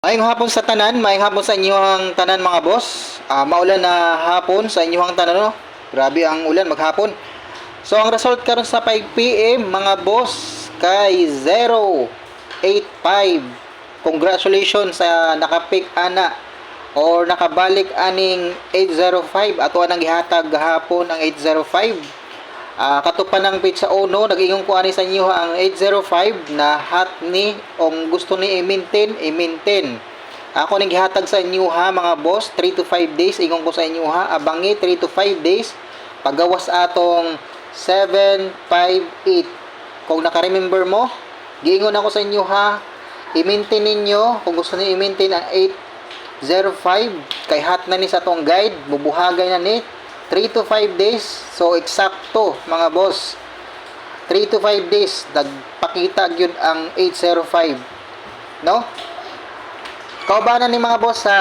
Maayong hapon sa tanan, maayong hapon sa inyong tanan mga boss. Ah, maulan na hapon sa inyong tanan no. Grabe ang ulan maghapon. So ang result karon sa 5 PM mga boss kay 085. Congratulations sa nakapick ana or nakabalik aning 805 ato nang gihatag gahapon ang 805. Ah, katupan ng pizza uno, nag-ingon ko ani sa inyo ang 805 na hot ni kung gusto ni i-maintain, i-maintain. Ako nang gihatag sa inyo ha mga boss, 3 to 5 days ingon ko sa inyo ha, abangi 3 to 5 days pagawas atong 758. Kung naka-remember mo, giingon ako sa inyo ha, i-maintain ninyo kung gusto niyo i-maintain ang 805 kay hot na ni sa tong guide, bubuhagay na ni 3 to 5 days. So, eksakto, mga boss. 3 to 5 days, nagpakita gyud ang 805. No? Kaubanan ni mga boss sa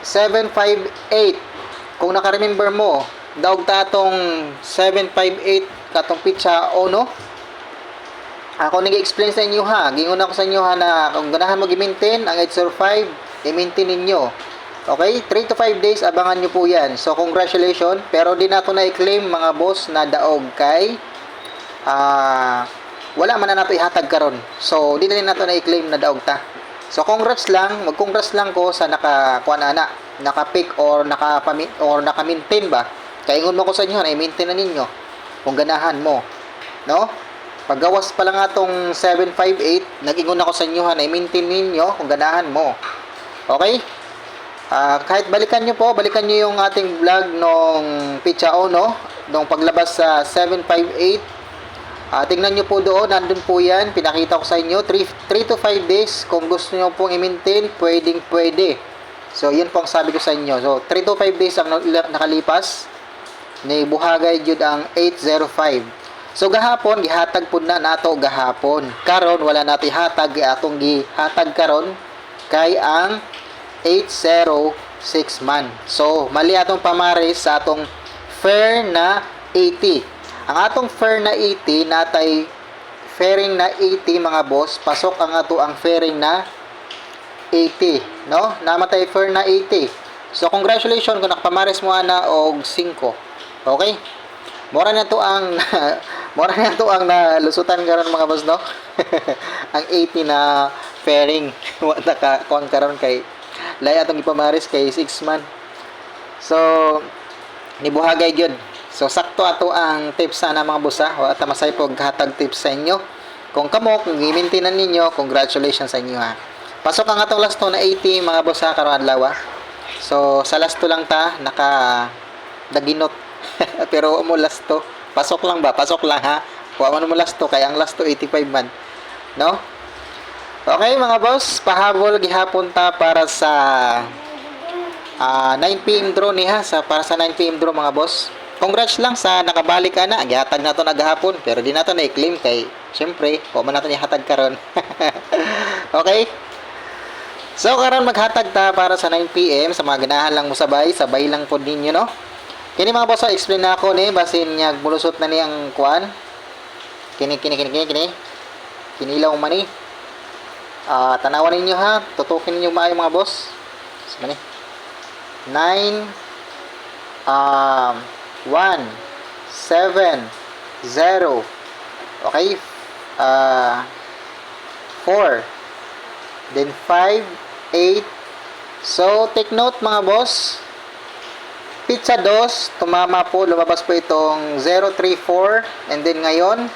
758. Kung naka-remember mo, daog ta atong 758 katong pizza o no? Ako nag-explain sa inyo ha. Gingon ako sa inyo ha na kung ganahan mo i-maintain ang 805, i-maintain ninyo. Okay? 3 to 5 days, abangan nyo po yan. So, congratulations. Pero di na i-claim mga boss na daog kay ah wala man na nato ihatag karon. So, di na rin nato na i-claim na daog ta. So, congrats lang. Mag-congrats lang ko sa naka kuan ana, naka-pick or naka or naka-maintain ba. Kaya ingon mo ko sa inyo na i-maintain na ninyo kung ganahan mo. No? Paggawas pa lang atong 758, nag-ingon ako sa inyo na i-maintain ninyo kung ganahan mo. Okay? Ah, kahit balikan nyo po, balikan nyo yung ating vlog nung Pizza Ono, nung paglabas sa 758. Ah, tingnan nyo po doon, nandun po yan, pinakita ko sa inyo, 3, 3 to 5 days, kung gusto nyo pong i-maintain, pwedeng pwede. So, yun po ang sabi ko sa inyo. So, 3 to 5 days ang na- nakalipas, ni buhagay jud ang 805. So gahapon gihatag pud na nato gahapon. Karon wala nato ihatag atong gihatag karon kay ang 806 man. So mali atong pamares sa atong fair na 80. Ang atong fair na 80 natay fairing na 80 mga boss, pasok ang ato ang fairing na 80, no? Namatay fair na 80. So congratulations kung nakapamares mo ana og 5. Okay? Mora na to ang mora na to ang nalusutan karon mga boss no. ang 80 na fairing wa naka kuan karon kay lay atong ipamaris kay 6 man. So nibuhagay gyud. So sakto ato ang tips sana mga boss ha. Wa ta masay pog hatag tips sa inyo. Kung kamo kung i-maintain ninyo, congratulations sa inyo ha. Pasok ang atong last na 80 mga boss ha karon adlaw. So sa last lang ta naka daginot pero mo last to pasok lang ba pasok lang ha wa man mo last to kay ang last to 85 man no okay mga boss pahabol gihapon ta para sa ah 9 PM draw ni ha sa para sa 9 PM draw mga boss congrats lang sa nakabalik ka na gihatag nato na gahapon pero di nato na i-claim kay syempre wa man nato ihatag karon okay So karon maghatag ta para sa 9 PM sa mga ganahan lang mo sabay, sabay lang po ninyo no. Kini mga boss, explain na ako ni basin niya mulusot na ni ang kuan. Kini kini kini kini kini. Kinilaw man ni. Ah, tanawan ninyo ha, tutukin ninyo maayo mga boss. Sa ni. 9 um 1 7 0 Okay? Ah 4 Then 5, 8. So, take note mga boss. Pizza 2, tumama po, lumabas po itong 034. And then ngayon,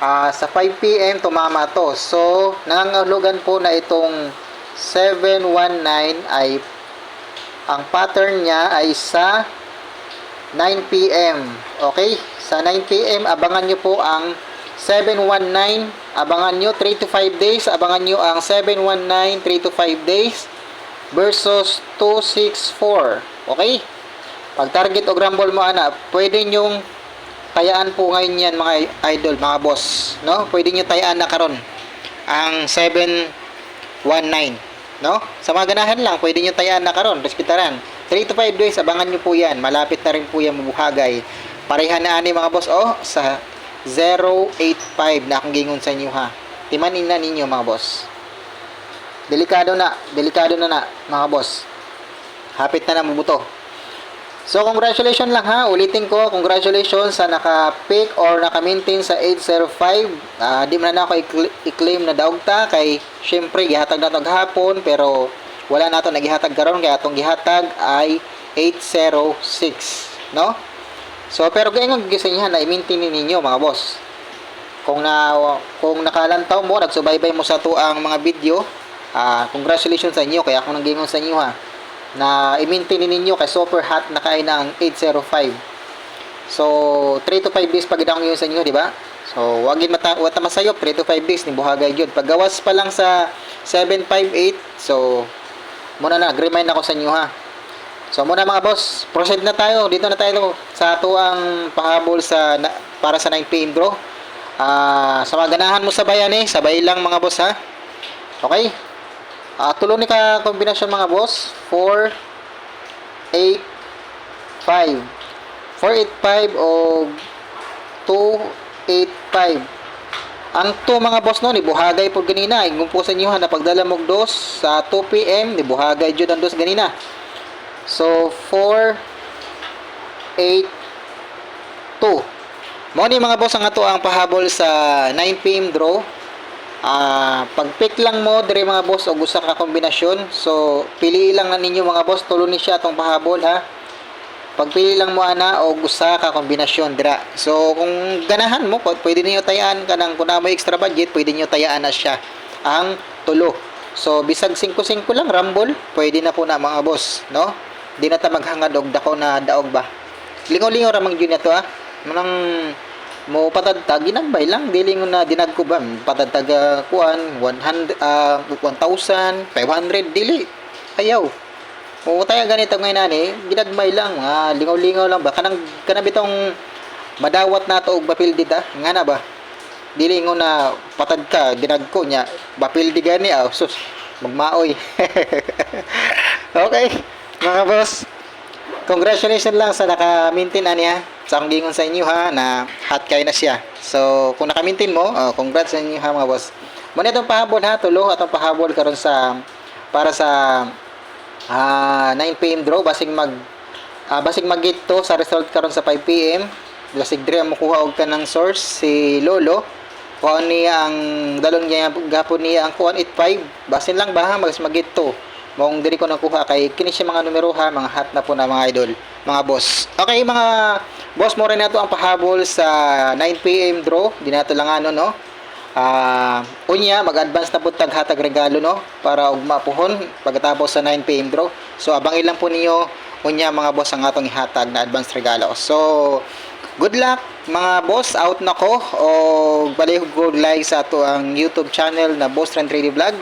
ah, sa 5 p.m. tumama to. So, nangangahulugan po na itong 719 ay ang pattern niya ay sa 9 p.m. Okay? Sa 9 p.m. abangan nyo po ang 719. Abangan nyo 3 to 5 days. Abangan nyo ang 719 3 to 5 days versus 264. Okay? Pag target o rumble mo ana, pwede nyong tayaan po ngayon yan mga idol, mga boss. No? Pwede nyo tayaan na karon ang 719. No? Sa mga ganahan lang, pwede nyo tayaan na karon respetaran. 3 to 5 days, abangan nyo po yan. Malapit na rin po yan mabuhagay. Pareha na ani mga boss, oh, sa 085 na akong gingon sa inyo ha. Timanin na ninyo mga boss. delikado na, delikado na na, mga boss. Hapit na na mabuto. So, congratulations lang ha. Ulitin ko, congratulations sa naka-pick or naka-maintain sa 805. Ah, di man na ako i-claim na daugta kay syempre gihatag na to gahapon pero wala na to nagihatag karon kaya atong gihatag ay 806, no? So, pero gayon gisinyahan na i-maintain ninyo mga boss. Kung na kung nakalantaw mo, nagsubaybay mo sa tuang mga video, ah, congratulations sa inyo kaya ako nang gingon sa inyo ha na i-maintain ninyo kay super hot na kay ng 805. So, 3 to 5 days pag idang yun sa inyo, di ba? So, wag gid mata wata masayop 3 to 5 days ni buhagay gyud. Paggawas pa lang sa 758. So, muna na remind ako sa inyo ha. So, muna mga boss, proceed na tayo. Dito na tayo sa tuang pahabol sa na, para sa 9 PM draw. Ah, sa mga ganahan mo sa bayan eh, sabay lang mga boss ha. Okay? Ah, tulo ni ka kombinasyon mga boss. 4 8 5 485 o 285 ang to mga boss no ni buhagay pod ganina. Igumpusan niyo ha na pagdala mog dos sa 2 PM ni buhagay jud ang dos ganina. So 4 8 2 mo ni mga boss. Ang ato ang pahabol sa 9 PM draw Ah, pag-pick lang mo dire mga boss og usa ka kombinasyon. So pili lang na ninyo mga boss tulo ni siya atong pahabol ha. Pagpili lang mo ana og usa ka kombinasyon dira. So kung ganahan mo pw- pwede niyo tayaan kanang kun na may extra budget, pwede niyo tayaan na siya ang tulo. So bisag 5-5 lang rumble, pwede na po na mga boss, no? Di na ta maghangad og dako na daog ba. Lingaw-lingaw ra man gyud to ha. Manang mo patadtag ginagbay lang. Dili ngo na dinag ko ba patadtag ah, kuan 100 ah, 1,000 500 dili. Ayaw. Mo tayo ganito ngayon nani ginagbay lang ah, lingaw-lingaw lang ba? Kanang kana bitong madawat na to og bapildi ta nga na ba? Dili ngo na patad ka dinag ko nya bapildi gani ah sus magmaoy. Okay mga boss. Congratulations lang sa naka-maintain na niya. Sa akong gingon sa inyo ha, na hot kayo na siya. So, kung naka-maintain mo, uh, congrats sa inyo ha mga boss. Muna itong pahabol ha, tulo atong pahabol karon sa para sa ah 9 PM draw basig mag ah, basig mag to sa result karon sa 5 PM. Basig dire mo kuha og kanang source si Lolo. Kuha niya ang dalon niya gapon niya ang kuha 85. Basin lang ba ha, mag mag to mong diri ko nakuha kay kini siya mga numero ha mga hat na po na mga idol mga boss okay mga boss mo rin na to ang pahabol sa 9pm draw di nato lang ano no? Ah unya mag-advance na po tag hatag regalo no? Para og mapuhon pagkatapos sa 9pm draw so abang ilang po niyo unya mga boss ang atong ihatag na advance regalo. So good luck mga boss. Out na ko. O balihog go like sa ato ang YouTube channel na Boss Trend 3D Vlog.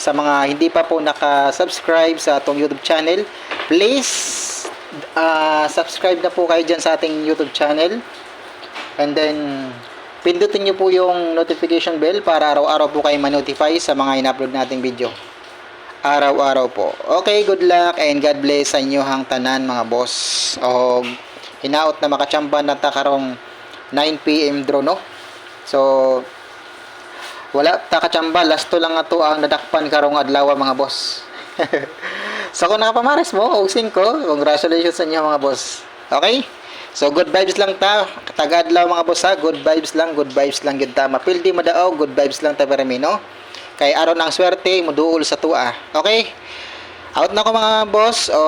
Sa mga hindi pa po naka-subscribe sa atong YouTube channel, please uh, subscribe na po kayo dyan sa ating YouTube channel. And then, pindutin nyo po yung notification bell para araw-araw po kayo ma-notify sa mga in-upload nating video. Araw-araw po. Okay, good luck and God bless sa inyo hang tanan mga boss. O hinaot na makachamba na ta karong 9pm draw no. So, wala ta kachamba last to lang ato ang nadakpan karong adlaw mga boss so kung nakapamares mo og 5 congratulations sa inyo mga boss. Okay? So good vibes lang ta. Tagadlaw mga boss ha? Good vibes lang good vibes lang gid ta. Mapildi madao good vibes lang ta permi no kay aron ang swerte muduol sa tua okay? Out na ko mga boss. O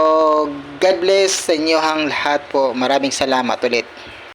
God bless sa inyo hang lahat po. Maraming salamat ulit